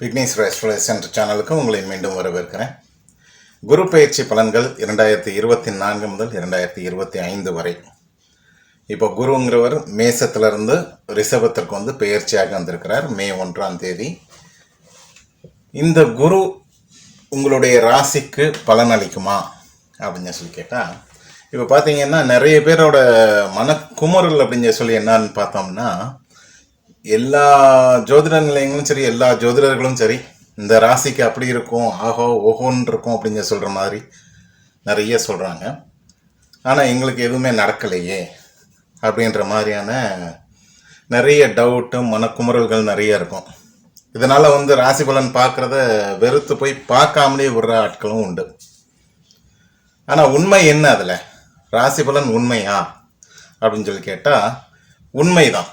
விக்னேஷ் ரெஸ்ட்ரேஸ் சேனலுக்கு உங்களை மீண்டும் வரவேற்கிறேன். குரு பயிற்சி பலன்கள் இரண்டாயிரத்தி இருபத்தி நான்கு முதல் இரண்டாயிரத்தி இருபத்தி ஐந்து வரை. இப்போ குருங்கிறவர் மேசத்திலிருந்து ரிஷபத்திற்கு வந்து பெயர்ச்சியாக வந்திருக்கிறார். மே ஒன்றாம் தேதி. இந்த குரு உங்களுடைய ராசிக்கு பலன் அளிக்குமா? அப்படின்னு சொல்லி கேட்டால் இப்போ பார்த்தீங்கன்னா நிறைய பேரோட மனக்குமுறல் அப்படின்னு சொல்லி என்னன்னு பார்த்தோம்னா எல்லா ஜோதிட நிலையங்களும் சரி எல்லா ஜோதிடர்களும் சரி இந்த ராசிக்கு அப்படி இருக்கும் ஆஹோ ஓஹோன்னு இருக்கும் அப்படின்னு சொல்கிற மாதிரி நிறைய சொல்கிறாங்க ஆனால் எங்களுக்கு எதுவுமே நடக்கலையே. அப்படின்ற மாதிரியான நிறைய டவுட்டு மனக்குமுறல்கள் நிறைய இருக்கும். இதனால் வந்து ராசி பலன் பார்க்குறத வெறுத்து போய் பார்க்காமலே விடுற ஆட்களும் உண்டு. ஆனால் உண்மை என்ன அதில்? ராசி பலன் உண்மையா? அப்படின்னு சொல்லி கேட்டால் உண்மைதான்.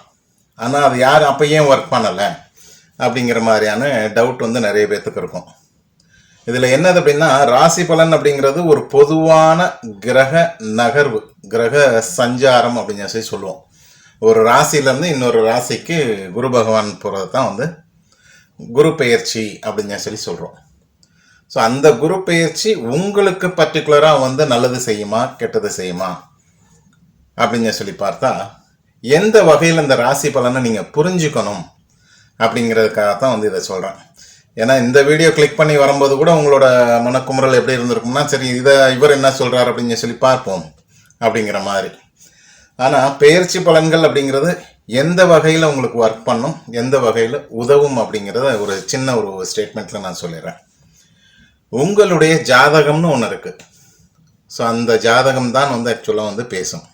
ஆனால் அது யார் அப்போ ஏன் ஒர்க் பண்ணலை? அப்படிங்கிற மாதிரியான டவுட் வந்து நிறைய பேர்த்துக்கு இருக்கும். இதில் என்னது அப்படின்னா ராசி பலன் அப்படிங்கிறது ஒரு பொதுவான கிரக நகர்வு கிரக சஞ்சாரம் அப்படின்னு சொல்லி சொல்லுவோம். ஒரு ராசியிலேருந்து இன்னொரு ராசிக்கு குரு பகவான் போகிறது தான் வந்து குரு பெயர்ச்சி அப்படின்னு சொல்லி சொல்கிறோம் ஸோ அந்த குரு பெயர்ச்சி உங்களுக்கு பர்டிகுலராக வந்து நல்லது செய்யுமா கெட்டது செய்யுமா அப்படின்னு சொல்லி பார்த்தா எந்த வகையில் இந்த ராசி பலனை நீங்கள் புரிஞ்சுக்கணும் அப்படிங்கிறதுக்காக தான் வந்து இதை சொல்கிறேன் ஏன்னா இந்த வீடியோ கிளிக் பண்ணி வரும்போது கூட உங்களோட மனக்குமுறல் எப்படி இருந்திருக்கும்னா சரி இதை இவர் என்ன சொல்கிறார் அப்படின்னு சொல்லி பார்ப்போம் அப்படிங்கிற மாதிரி. ஆனால் பயிற்சி பலன்கள் அப்படிங்கிறது எந்த வகையில் உங்களுக்கு ஒர்க் பண்ணும் எந்த வகையில் உதவும் அப்படிங்கிறத ஒரு சின்ன ஒரு ஸ்டேட்மெண்ட்டில் நான் சொல்லிடுறேன். உங்களுடைய ஜாதகம்னு ஒன்று இருக்குது ஸோ அந்த ஜாதகம் தான் வந்து ஆக்சுவலாக வந்து பேசும்.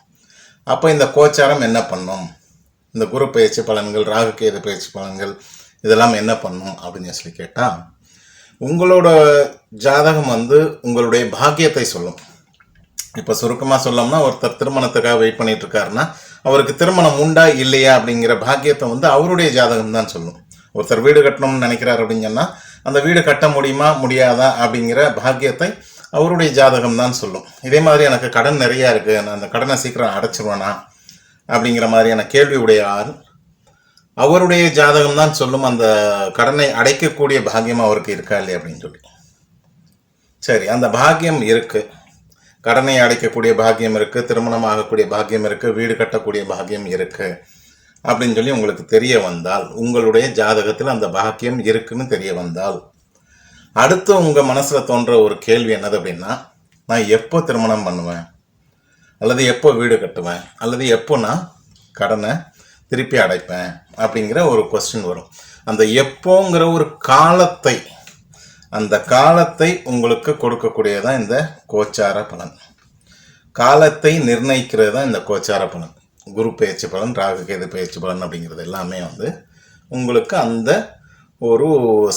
அப்போ இந்த கோச்சாரம் என்ன பண்ணும்? இந்த குரு பயிற்சி பலன்கள் ராகுகேது பயிற்சி பலன்கள் இதெல்லாம் என்ன பண்ணும் அப்படின்னு சொல்லி கேட்டால் உங்களோட ஜாதகம் வந்து உங்களுடைய பாக்கியத்தை சொல்லும். இப்போ சுருக்கமாக சொல்லோம்னா ஒருத்தர் திருமணத்துக்காக வெயிட் பண்ணிட்டு இருக்காருன்னா அவருக்கு திருமணம் உண்டா இல்லையா அப்படிங்கிற பாக்கியத்தை வந்து அவருடைய ஜாதகம் தான் சொல்லும். ஒருத்தர் வீடு கட்டணும்னு நினைக்கிறார் அப்படின்னு சொன்னால் அந்த வீடு கட்ட முடியுமா முடியாதா அப்படிங்கிற பாக்கியத்தை அவருடைய ஜாதகம் தான் சொல்லும். இதே மாதிரி எனக்கு கடன் நிறையா இருக்குது நான் அந்த கடனை சீக்கிரம் அடைச்சிருவேனா அப்படிங்கிற மாதிரியான கேள்வி உடைய ஆள் அவருடைய ஜாதகம் தான் சொல்லும் அந்த கடனை அடைக்கக்கூடிய பாக்கியம் அவருக்கு இருக்கா இல்லையா அப்படின்னு சொல்லி. சரி அந்த பாக்கியம் இருக்கு. கடனை அடைக்கக்கூடிய பாக்கியம் இருக்கு திருமணம் ஆகக்கூடிய பாக்கியம் இருக்கு வீடு கட்டக்கூடிய பாக்கியம் இருக்கு அப்படின்னு சொல்லி உங்களுக்கு தெரிய வந்தால் உங்களுடைய ஜாதகத்தில் அந்த பாக்கியம் இருக்குன்னு தெரிய வந்தால் அடுத்து உங்கள் மனசில் தோன்ற ஒரு கேள்வி என்னது அப்படின்னா நான் எப்போ திருமணம் பண்ணுவேன்? அல்லது எப்போ வீடு கட்டுவேன்? அல்லது எப்போ நான் கடனை திருப்பி அடைப்பேன் அப்படிங்கிற ஒரு கொஸ்டின் வரும். அந்த எப்போங்கிற ஒரு காலத்தை அந்த காலத்தை உங்களுக்கு கொடுக்கக்கூடியதான் இந்த கோச்சார பலன். காலத்தை நிர்ணயிக்கிறது தான் இந்த கோச்சார பலன். குரு பேச்சு பலன் ராகு கேது பேச்சு பலன் அப்படிங்கிறது எல்லாமே வந்து உங்களுக்கு அந்த ஒரு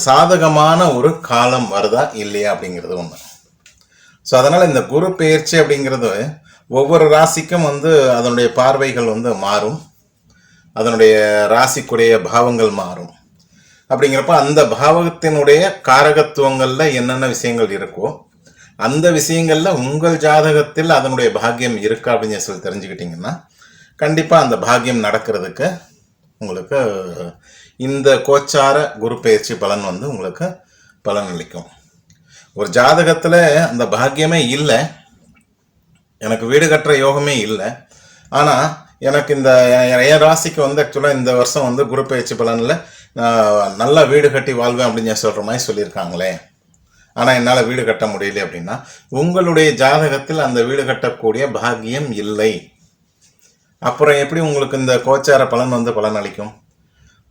சாதகமான ஒரு காலம் வருதா இல்லையா அப்படிங்கிறது ஒன்று ஸோ அதனால் இந்த குரு பெயர்ச்சி அப்படிங்கிறது ஒவ்வொரு ராசிக்கும் வந்து அதனுடைய பார்வைகள் வந்து மாறும். அதனுடைய ராசிக்குடைய பாவங்கள் மாறும். அப்படிங்கிறப்ப அந்த பாவகத்தினுடைய காரகத்துவங்களில் என்னென்ன விஷயங்கள் இருக்கோ அந்த விஷயங்களில் உங்கள் ஜாதகத்தில் அதனுடைய பாக்கியம் இருக்கா அப்படின்னு சொல்லி தெரிஞ்சுக்கிட்டிங்கன்னா கண்டிப்பாக அந்த பாக்கியம் நடக்கிறதுக்கு உங்களுக்கு இந்த கோச்சார குரு பயிற்சி பலன் வந்து உங்களுக்கு பலன் அளிக்கும். ஒரு ஜாதகத்தில் அந்த பாக்கியமே இல்லை எனக்கு வீடு கட்டுற யோகமே இல்லை ஆனால் எனக்கு இந்த என் ராசிக்கு வந்து ஆக்சுவலாக இந்த வருஷம் வந்து குரு பயிற்சி பலனில் நல்லா வீடு கட்டி வாழ்வேன் அப்படின்னு சொல்கிற மாதிரி சொல்லியிருக்காங்களே. ஆனால் என்னால் வீடு கட்ட முடியல அப்படின்னா உங்களுடைய ஜாதகத்தில் அந்த வீடு கட்டக்கூடிய பாக்கியம் இல்லை. அப்புறம் எப்படி உங்களுக்கு இந்த கோச்சார பலன் வந்து பலன் அளிக்கும்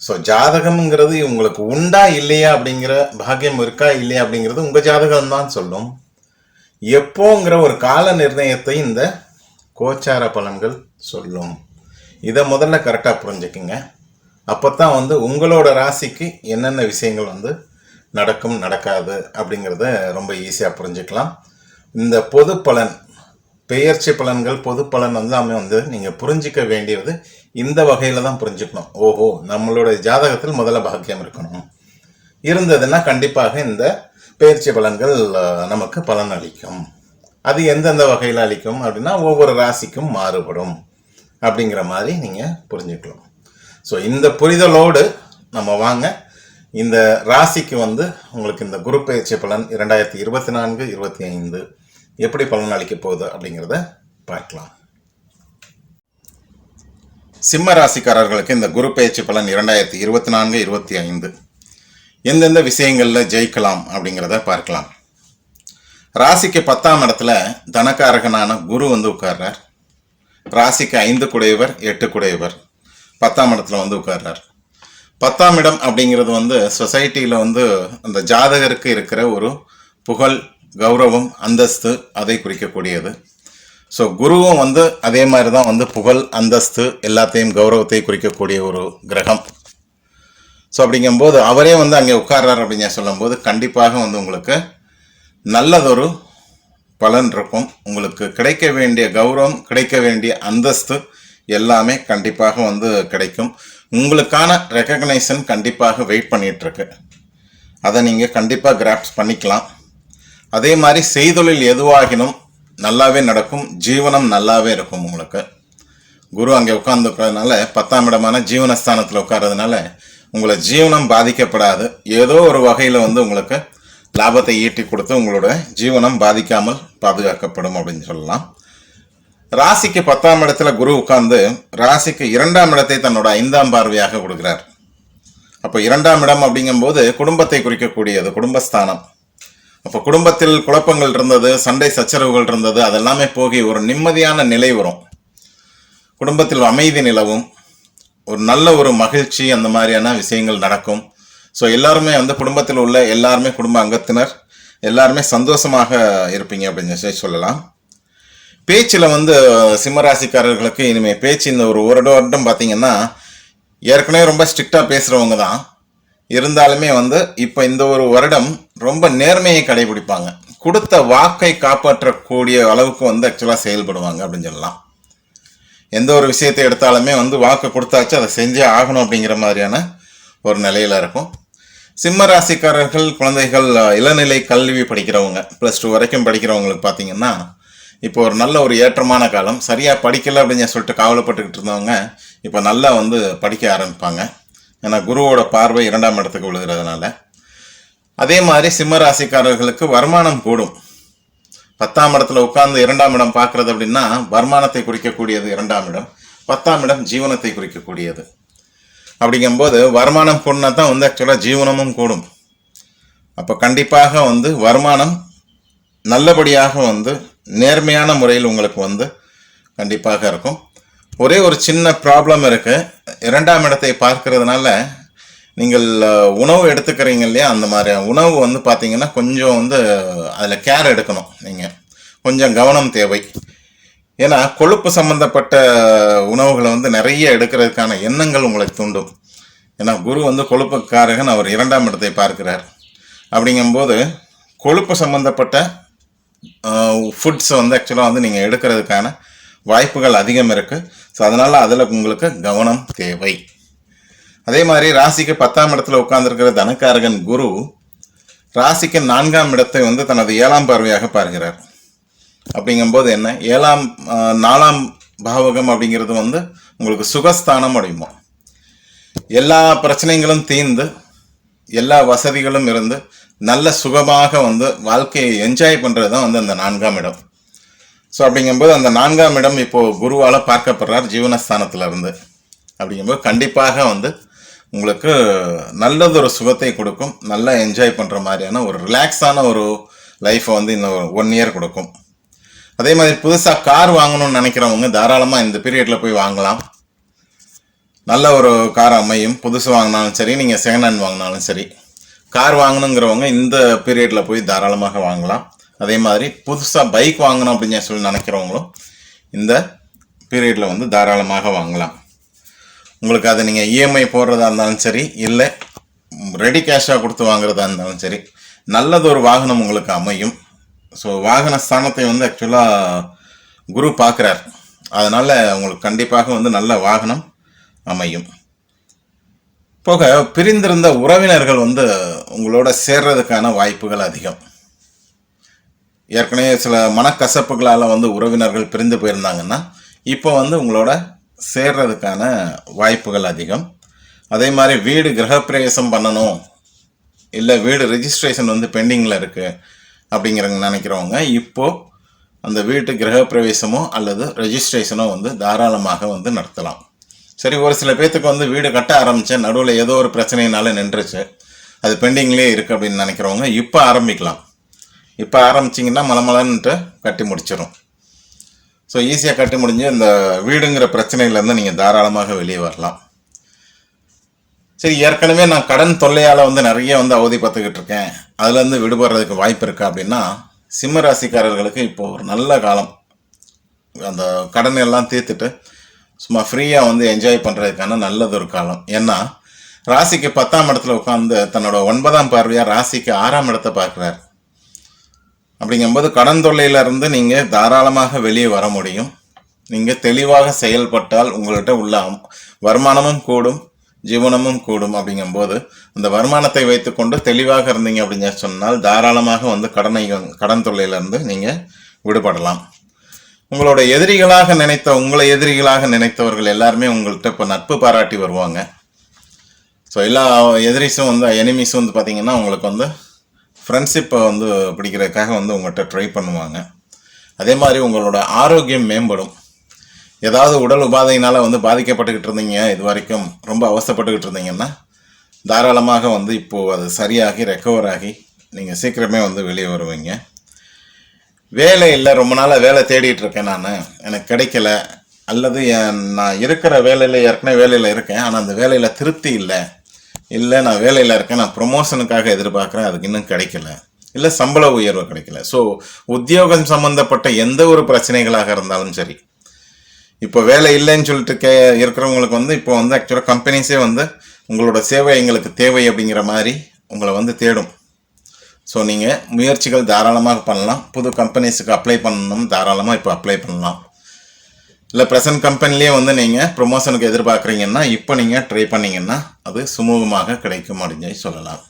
ஸோ ஜாதகம்ங்கிறது உங்களுக்கு உண்டா இல்லையா அப்படிங்கிற பாக்கியம் இருக்கா இல்லையா அப்படிங்கிறது உங்கள் ஜாதகம் தான் சொல்லும். எப்போங்கிற ஒரு கால நிர்ணயத்தை இந்த கோச்சார பலன்கள் சொல்லும். இதை முதல்ல கரெக்டாக புரிஞ்சுக்குங்க. அப்போ தான் வந்து உங்களோட ராசிக்கு என்னென்ன விஷயங்கள் வந்து நடக்கும் நடக்காது அப்படிங்கிறத ரொம்ப ஈஸியாக புரிஞ்சுக்கலாம். இந்த பொது பலன் பெயர்ச்சி பலன்கள் பொது பலன் எல்லாமே வந்து நீங்கள் புரிஞ்சிக்க வேண்டியது இந்த வகையில் தான் புரிஞ்சுக்கணும். ஓஹோ நம்மளுடைய ஜாதகத்தில் முதல்ல பாக்கியம் இருக்கணும். இருந்ததுன்னா கண்டிப்பாக இந்த பெயர்ச்சி பலன்கள் நமக்கு பலன் அளிக்கும். அது எந்தெந்த வகையில் அளிக்கும் அப்படின்னா ஒவ்வொரு ராசிக்கும் மாறுபடும். அப்படிங்கிற மாதிரி நீங்கள் புரிஞ்சுக்கலாம். ஸோ இந்த புரிதலோடு நம்ம வாங்க. இந்த ராசிக்கு வந்து உங்களுக்கு இந்த குரு பயிற்சி பலன் இரண்டாயிரத்தி இருபத்தி நான்கு இருபத்தி ஐந்து எப்படி பலன் அளிக்க போகுது அப்படிங்கிறத பார்க்கலாம். சிம்ம ராசிக்காரர்களுக்கு இந்த குரு பயிற்சி பலன் இரண்டாயிரத்தி இருபத்தி நான்கு இருபத்தி ஐந்து. எந்தெந்த விஷயங்களில் ஜெயிக்கலாம் அப்படிங்கிறத பார்க்கலாம். ராசிக்கு பத்தாம் இடத்துல தனக்காரகனான குரு வந்து உட்கார்றார். ராசிக்கு ஐந்து குடையவர் எட்டு குடையவர். பத்தாம் இடத்துல வந்து உட்கார்றார். பத்தாம் இடம் அப்படிங்கிறது வந்து சொசைட்டியில் வந்து அந்த ஜாதகருக்கு இருக்கிற ஒரு புகழ் கௌரவம் அந்தஸ்து அதை குறிக்கக்கூடியது. ஸோ குருவும் வந்து அதே மாதிரி தான் வந்து புகழ் அந்தஸ்து எல்லாத்தையும் கௌரவத்தை குறிக்கக்கூடிய ஒரு கிரகம். ஸோ அப்படிங்கும்போது அவரே வந்து அங்கே உட்கார்றார் அப்படின்னு சொல்லும்போது கண்டிப்பாக வந்து உங்களுக்கு நல்லதொரு பலன் இருக்கும். உங்களுக்கு கிடைக்க வேண்டிய கௌரவம் கிடைக்க வேண்டிய அந்தஸ்து எல்லாமே கண்டிப்பாக வந்து கிடைக்கும். உங்களுக்கான ரெக்கக்னைசன் கண்டிப்பாக வெயிட் பண்ணிகிட்ருக்கு அதை நீங்கள் கண்டிப்பாக கிராப்ஸ் பண்ணிக்கலாம். அதே மாதிரி செய்தொழில் எதுவாகினும் நல்லாவே நடக்கும். ஜீவனம் நல்லாவே இருக்கும் உங்களுக்கு. குரு அங்கே உட்கார்ந்துக்கிறதுனால பத்தாம் இடமான ஜீவனஸ்தானத்தில் உட்கார்றதுனால உங்களை ஜீவனம் பாதிக்கப்படாது. ஏதோ ஒரு வகையில் வந்து உங்களுக்கு லாபத்தை ஈட்டி கொடுத்து உங்களோட ஜீவனம் பாதிக்காமல் பாதுகாக்கப்படும் அப்படின்னு சொல்லலாம். ராசிக்கு பத்தாம் இடத்துல குரு உட்கார்ந்து ராசிக்கு இரண்டாம் இடத்தை தன்னோட ஐந்தாம் பார்வையாக கொடுக்கிறார். அப்போ இரண்டாம் இடம் அப்படிங்கும்போது குடும்பத்தை குறிக்கக்கூடியது குடும்பஸ்தானம். அப்போ குடும்பத்தில் குழப்பங்கள் இருந்தது சண்டை சச்சரவுகள் இருந்தது அதெல்லாமே போகி ஒரு நிம்மதியான நிலை வரும். குடும்பத்தில் அமைதி நிலவும் ஒரு நல்ல ஒரு மகிழ்ச்சி அந்த மாதிரியான விஷயங்கள் நடக்கும். ஸோ எல்லாருமே வந்து குடும்பத்தில் உள்ள எல்லாருமே குடும்ப அங்கத்தினர் எல்லாருமே சந்தோஷமாக இருப்பீங்க அப்படின்னு சொல்லி சொல்லலாம். பேச்சில் வந்து சிம்மராசிக்காரர்களுக்கு இனிமேல் பேச்சு இந்த ஒரு ஒரு வருடம் பார்த்தீங்கன்னா ஏற்கனவே ரொம்ப ஸ்ட்ரிக்டாக பேசுகிறவங்க தான். இருந்தாலுமே வந்து இப்போ இந்த ஒரு வருடம் ரொம்ப நேர்மையை கடைபிடிப்பாங்க. கொடுத்த வாக்கை காப்பாற்றக்கூடிய அளவுக்கு வந்து ஆக்சுவலாக செயல்படுவாங்க அப்படின்னு சொல்லலாம். எந்த ஒரு விஷயத்தை எடுத்தாலுமே வந்து வாக்கு கொடுத்தாச்சு அதை செஞ்சே ஆகணும் அப்படிங்கிற மாதிரியான ஒரு நிலையில் இருக்கும். சிம்ம ராசிக்காரர்கள் குழந்தைகள் இளநிலை கல்வி படிக்கிறவங்க ப்ளஸ் டூ வரைக்கும் படிக்கிறவங்களுக்கு பார்த்தீங்கன்னா இப்போ ஒரு நல்ல ஒரு ஏற்றமான காலம். சரியாக படிக்கலை அப்படின்னு சொல்லிட்டு கவலைப்பட்டுக்கிட்டு இருந்தவங்க இப்போ நல்லா வந்து படிக்க ஆரம்பிப்பாங்க. ஏன்னா குருவோட பார்வை இரண்டாம் இடத்துக்கு விழுகிறதுனால. அதே மாதிரி சிம்ம ராசிக்காரர்களுக்கு வருமானம் கூடும். பத்தாம் இடத்துல உட்கார்ந்து இரண்டாம் இடம் பார்க்கறது அப்படின்னா வருமானத்தை குறிக்கக்கூடியது இரண்டாம் இடம். பத்தாம் இடம் ஜீவனத்தை குறிக்கக்கூடியது. அப்படிங்கும்போது வருமானம் கூடினா தான் வந்து ஆக்சுவலாக ஜீவனமும் கூடும். அப்போ கண்டிப்பாக வந்து வருமானம் நல்லபடியாக வந்து நேர்மையான முறையில் உங்களுக்கு வந்து கண்டிப்பாக இருக்கும். ஒரே ஒரு சின்ன ப்ராப்ளம் இருக்குது இரண்டாம் இடத்தை பார்க்கறதுனால நீங்கள் உணவு எடுத்துக்கிறீங்க இல்லையா? அந்த மாதிரி உணவு வந்து பார்த்தீங்கன்னா கொஞ்சம் வந்து அதில் கேர் எடுக்கணும் நீங்கள் கொஞ்சம் கவனம் தேவை. ஏன்னா கொழுப்பு சம்பந்தப்பட்ட உணவுகளை வந்து நிறைய எடுக்கிறதுக்கான எண்ணங்கள் உங்களை தூண்டும். ஏன்னா குரு வந்து கொழுப்புக்காரகன் அவர் இரண்டாம் இடத்தை பார்க்கிறார். அப்படிங்கும்போது கொழுப்பு சம்பந்தப்பட்ட ஃபுட்ஸை வந்து ஆக்சுவலாக வந்து நீங்கள் எடுக்கிறதுக்கான வாய்ப்புகள் அதிகம் இருக்குது ஸோ அதனால் அதில் உங்களுக்கு கவனம் தேவை. அதே மாதிரி ராசிக்கு பத்தாம் இடத்துல உட்கார்ந்துருக்கிற தனக்காரகன் குரு ராசிக்கு நான்காம் இடத்தை வந்து தனது ஏழாம் பார்வையாக பார்க்கிறார். அப்படிங்கும்போது என்ன? ஏழாம் நாலாம் பாவகம் அப்படிங்கிறது வந்து உங்களுக்கு சுகஸ்தானம் அடையுமோ? எல்லா பிரச்சனைகளும் தீர்ந்து எல்லா வசதிகளும் இருந்து நல்ல சுகமாக வந்து வாழ்க்கையை என்ஜாய் பண்ணுறது தான் வந்து அந்த நான்காம் இடம். ஸோ அப்படிங்கும்போது அந்த நான்காம் இடம் இப்போது குருவால் பார்க்கப்படுறார் ஜீவனஸ்தானத்துல இருந்து அப்படிங்கும்போது கண்டிப்பாக வந்து உங்களுக்கு நல்லதொரு சுகத்தை கொடுக்கும் நல்லா என்ஜாய் பண்ணுற மாதிரியான ஒரு ரிலாக்ஸான ஒரு லைஃப்பை வந்து இந்த ஒன் இயர் கொடுக்கும். அதே மாதிரி புதுசாக கார் வாங்கணும்னு நினைக்கிறவங்க தாராளமாக இந்த பீரியடில் போய் வாங்கலாம். நல்ல ஒரு கார் அமையும். புதுசு வாங்கினாலும் சரி நீங்கள் செகண்ட் ஹேண்ட் வாங்கினாலும் சரி. கார் வாங்கணுங்கிறவங்க இந்த பீரியடில் போய் தாராளமாக வாங்கலாம். அதே மாதிரி புதுசாக பைக் வாங்கணும் அப்படின்னு சொல்லி நினைக்கிறவங்களும் இந்த பீரியடில் வந்து தாராளமாக வாங்கலாம். உங்களுக்கு அதை நீங்கள் இஎம்ஐ போடுறதா இருந்தாலும் சரி இல்லை ரெடி கேஷாக கொடுத்து வாங்குறதா இருந்தாலும் சரி நல்லதொரு வாகனம் உங்களுக்கு அமையும். ஸோ வாகன ஸ்தானத்தை வந்து ஆக்சுவலாக குரு பார்க்குறார். அதனால் உங்களுக்கு கண்டிப்பாக வந்து நல்ல வாகனம் அமையும். போக பிரிந்திருந்த உறவினர்கள் வந்து உங்களோட சேர்றதுக்கான வாய்ப்புகள் அதிகம். ஏற்கனவே சில மனக்கசப்புகளால் வந்து உறவினர்கள் பிரிந்து போயிருந்தாங்கன்னா இப்போ வந்து உங்களோட சேர்றதுக்கான வாய்ப்புகள் அதிகம். அதே மாதிரி வீடு கிரகப்பிரவேசம் பண்ணணும். இல்லை வீடு ரெஜிஸ்ட்ரேஷன் வந்து பெண்டிங்கில் இருக்குது அப்படிங்கிறவங்க நினைக்கிறவங்க இப்போது அந்த வீட்டு கிரகப்பிரவேசமோ அல்லது ரெஜிஸ்ட்ரேஷனோ வந்து தாராளமாக வந்து நடத்தலாம். சரி ஒரு சில பேர்த்துக்கு வந்து வீடு கட்ட ஆரம்பித்தேன் நடுவில் ஏதோ ஒரு பிரச்சனையினால நின்றுச்சு அது பெண்டிங்லேயே இருக்குது அப்படின்னு நினைக்கிறவங்க இப்போ ஆரம்பிக்கலாம். இப்போ ஆரம்பிச்சிங்கன்னா மலமலன்ட்டு கட்டி முடிச்சிடும் ஸோ ஈஸியாக கட்டி முடிஞ்சு இந்த வீடுங்கிற பிரச்சனையிலேருந்து நீங்கள் தாராளமாக வெளியே வரலாம். சரி ஏற்கனவே நான் கடன் தொல்லையால் வந்து நிறைய வந்து அவதிப்பட்டுக்கிட்டு இருக்கேன் அதுலேருந்து விடுபடுறதுக்கு வாய்ப்பு இருக்கா அப்படின்னா சிம்ம ராசிக்காரர்களுக்கு இப்போ ஒரு நல்ல காலம். அந்த கடன் எல்லாம் தீர்த்துட்டு சும்மா ஃப்ரீயாக வந்து என்ஜாய் பண்ணுறதுக்கான நல்லது ஒரு காலம். ஏன்னா ராசிக்கு பத்தாம் இடத்துல உட்காந்து தன்னோட ஒன்பதாம் பார்வையாக ராசிக்கு ஆறாம் இடத்தை பார்க்குறாரு. அப்படிங்கும்போது கடன் தொல்லையிலிருந்து நீங்கள் தாராளமாக வெளியே வர முடியும். நீங்கள் தெளிவாக செயல்பட்டால் உங்கள்கிட்ட உள்ள வருமானமும் கூடும். ஜீவனமும் கூடும் அப்படிங்கும்போது அந்த வருமானத்தை வைத்துக்கொண்டு தெளிவாக இருந்தீங்க அப்படின்னு சொன்னால் தாராளமாக வந்து கடனை கடன் தொல்லையிலிருந்து நீங்கள் விடுபடலாம். உங்களோட எதிரிகளாக நினைத்த உங்களை எதிரிகளாக நினைத்தவர்கள் எல்லாருமே உங்கள்கிட்ட இப்போ நட்பு பாராட்டி வருவாங்க. ஸோ எல்லா எதிரிஸும் வந்து எனிமீஸும் வந்து பார்த்திங்கன்னா உங்களுக்கு வந்து ஃப்ரெண்ட்ஷிப்பை வந்து பிடிக்கிறதுக்காக வந்து உங்கள்கிட்ட ட்ரை பண்ணுவாங்க. அதே மாதிரி உங்களோட ஆரோக்கியம் மேம்படும். ஏதாவது உடல் உபாதையினால் வந்து பாதிக்கப்பட்டுக்கிட்டு இருந்தீங்க இது வரைக்கும் ரொம்ப அவசப்பட்டுக்கிட்டு இருந்தீங்கன்னா தாராளமாக வந்து இப்போது அது சரியாகி ரெக்கவர் ஆகி நீங்கள் சீக்கிரமே வந்து வெளியே வருவீங்க. வேலை இல்லை ரொம்ப நாளாக வேலை தேடிட்டு இருக்கேன் நான். எனக்கு கிடைக்கல. அல்லது என் நான் இருக்கிற வேலையில் ஏற்கனவே வேலையில் இருக்கேன். ஆனால் அந்த வேலையில் திருப்தி இல்லை. இல்லை நான் வேலையில் இருக்கேன். நான் ப்ரொமோஷனுக்காக எதிர்பார்க்குறேன். அதுக்கு இன்னும் கிடைக்கல. இல்லை சம்பள உயர்வு கிடைக்கல. ஸோ உத்தியோகம் சம்மந்தப்பட்ட எந்த ஒரு பிரச்சனைகளாக இருந்தாலும் சரி இப்போ வேலை இல்லைன்னு சொல்லிட்டு கே இருக்கிறவங்களுக்கு வந்து இப்போ வந்து ஆக்சுவலாக கம்பெனிஸே வந்து உங்களோட சேவை எங்களுக்கு தேவை அப்படிங்கிற மாதிரி உங்களை வந்து தேடும். ஸோ நீங்கள் முயற்சிகள் தாராளமாக பண்ணலாம். புது கம்பெனிஸுக்கு அப்ளை பண்ணணும். தாராளமாக இப்போ அப்ளை பண்ணலாம். இல்லை ப்ரெசன்ட் கம்பெனிலேயே வந்து நீங்கள் ப்ரொமோஷனுக்கு எதிர்பார்க்குறீங்கன்னா இப்போ நீங்கள் ட்ரை பண்ணிங்கன்னா அது சுமூகமாக கிடைக்கும் அப்படின்னு சொல்லலாம்.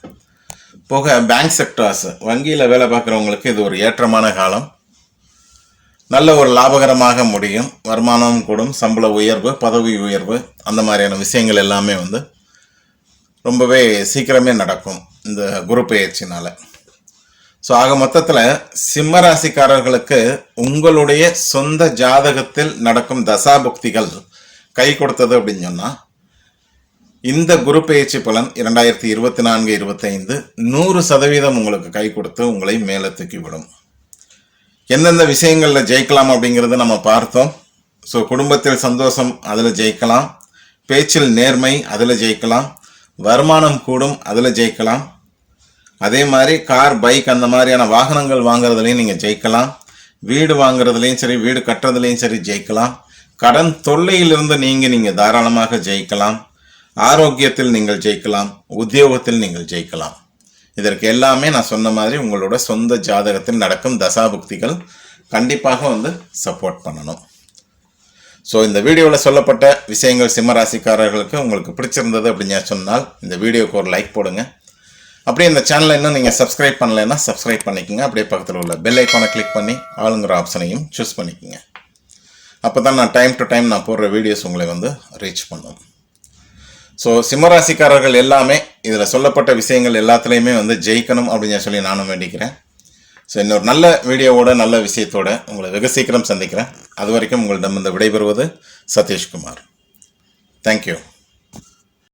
போக பேங்க் செக்டார்ஸ் வங்கியில் வேலை பார்க்குறவங்களுக்கு இது ஒரு ஏற்றமான காலம். நல்ல ஒரு லாபகரமாக முடியும். வருமானம் கூடும். சம்பள உயர்வு பதவி உயர்வு அந்த மாதிரியான விஷயங்கள் எல்லாமே வந்து ரொம்பவே சீக்கிரமே நடக்கும் இந்த குரு பயிற்சினால். ஸோ ஆக மொத்தத்தில் சிம்ம ராசிக்காரர்களுக்கு உங்களுடைய சொந்த ஜாதகத்தில் நடக்கும் தசாபுக்திகள் கை கொடுத்தது அப்படின்னு சொன்னால் இந்த குரு பெயர்ச்சி பலன் இரண்டாயிரத்தி இருபத்தி நான்கு இருபத்தைந்து நூறு சதவீதம் உங்களுக்கு கை கொடுத்து உங்களை மேலே தூக்கிவிடும் எந்தெந்த விஷயங்களில் ஜெயிக்கலாம் அப்படிங்கிறத நம்ம பார்த்தோம். ஸோ குடும்பத்தில் சந்தோஷம் அதில் ஜெயிக்கலாம். பேச்சில் நேர்மை அதில் ஜெயிக்கலாம். வருமானம் கூடும் அதில் ஜெயிக்கலாம். அதே மாதிரி கார் பைக் அந்த மாதிரியான வாகனங்கள் வாங்குறதுலையும் நீங்கள் ஜெயிக்கலாம். வீடு வாங்குறதுலையும் சரி வீடு கட்டுறதுலையும் சரி ஜெயிக்கலாம். கடன் தொல்லையிலிருந்து நீங்கள் நீங்கள் தாராளமாக ஜெயிக்கலாம். ஆரோக்கியத்தில் நீங்கள் ஜெயிக்கலாம். உத்தியோகத்தில் நீங்கள் ஜெயிக்கலாம். இதற்கு எல்லாமே நான் சொன்ன மாதிரி உங்களோட சொந்த ஜாதகத்தில் நடக்கும் தசாபுக்திகள் கண்டிப்பாக வந்து சப்போர்ட் பண்ணணும். ஸோ இந்த வீடியோவில் சொல்லப்பட்ட விஷயங்கள் சிம்மராசிக்காரர்களுக்கு உங்களுக்கு பிடிச்சிருந்தது அப்படின்னு சொன்னால் இந்த வீடியோக்கு ஒரு லைக் போடுங்க. அப்படியே இந்த சேனலை இன்னும் நீங்கள் சப்ஸ்கிரைப் பண்ணலைன்னா சப்ஸ்கிரைப் பண்ணிக்கோங்க. அப்படியே பக்கத்தில் உள்ள பெல் ஐக்கானை கிளிக் பண்ணி ஆளுங்கிற ஆப்ஷனையும் சூஸ் பண்ணிக்கோங்க. அப்போ தான் நான் டைம் டு டைம் நான் போடுற வீடியோஸ் உங்களை வந்து ரீச் பண்ணும். ஸோ சிம்மராசிக்காரர்கள் எல்லாமே இதில் சொல்லப்பட்ட விஷயங்கள் எல்லாத்துலேயுமே வந்து ஜெயிக்கணும் அப்படின்னு சொல்லி நானும் வேண்டிக்கிறேன். ஸோ இன்னொரு நல்ல வீடியோவோட நல்ல விஷயத்தோட உங்களை வெகு சீக்கிரம் சந்திக்கிறேன். அது வரைக்கும் உங்களிடம் இந்த விடைபெறுவது சதீஷ்குமார். தேங்க்யூ